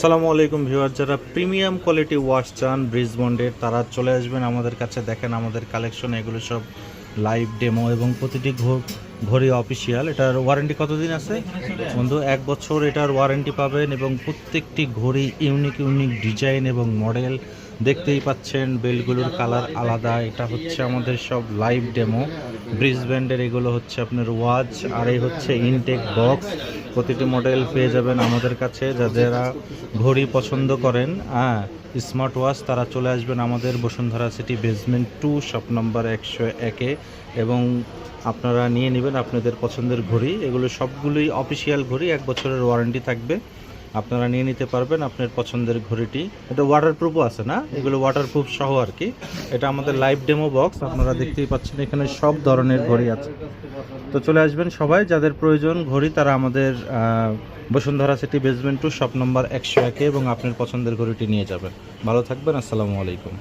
আসসালামু আলাইকুম ভিউয়ার যারা প্রিমিয়াম কোয়ালিটি ওয়াশ চান ব্রিজ বন্ডের তারা চলে আসবেন আমাদের কাছে। দেখেন আমাদের কালেকশন, এগুলো সব লাইভ ডেমো এবং প্রতিটি ঘড়ি অফিসিয়াল। এটার ওয়ারেন্টি কতদিন আছে? বন্ধু, এক বছর এটার ওয়ারেন্টি পাবেন এবং প্রত্যেকটি ঘড়ি ইউনিক ইউনিক ডিজাইন এবং মডেল দেখতেই পাচ্ছেন। বেলগুলোর কালার আলাদা, এটা হচ্ছে আমাদের সব লাইভ ডেমো। ব্রিজ ব্যান্ডের এগুলো হচ্ছে আপনার ওয়াচ, আর এই হচ্ছে ইনটেক বক্স। প্রতিটি মডেল পেয়ে যাবেন আমাদের কাছে। যারা ঘড়ি পছন্দ করেন হ্যাঁ স্মার্ট ওয়াচ তারা চলে আসবেন আমাদের Bashundhara City basement two shop নম্বর একশো একে। এবং আপনারা নিয়ে নেবেন আপনাদের পছন্দের ঘড়ি। এগুলো সবগুলোই অফিসিয়াল ঘড়ি, এক বছরের ওয়ারেন্টি থাকবে। আপনারা নিয়ে নিতে পারবেন আপনার পছন্দের ঘড়িটি। এটা ওয়াটারপ্রুফও আছে না? এগুলো ওয়াটারপ্রুফ সহ আর কি। এটা আমাদের লাইভ ডেমো বক্স আপনারা দেখতেই পাচ্ছেন এখানে সব ধরনের ঘড়ি আছে। তো চলে আসবেন সবাই, যাদের প্রয়োজন ঘড়ি, তারা আমাদের Bashundhara City basement two shop নম্বর একশো একে এবং আপনার পছন্দের ঘড়িটি নিয়ে যাবেন। ভালো থাকবেন, আসসালামু আলাইকুম।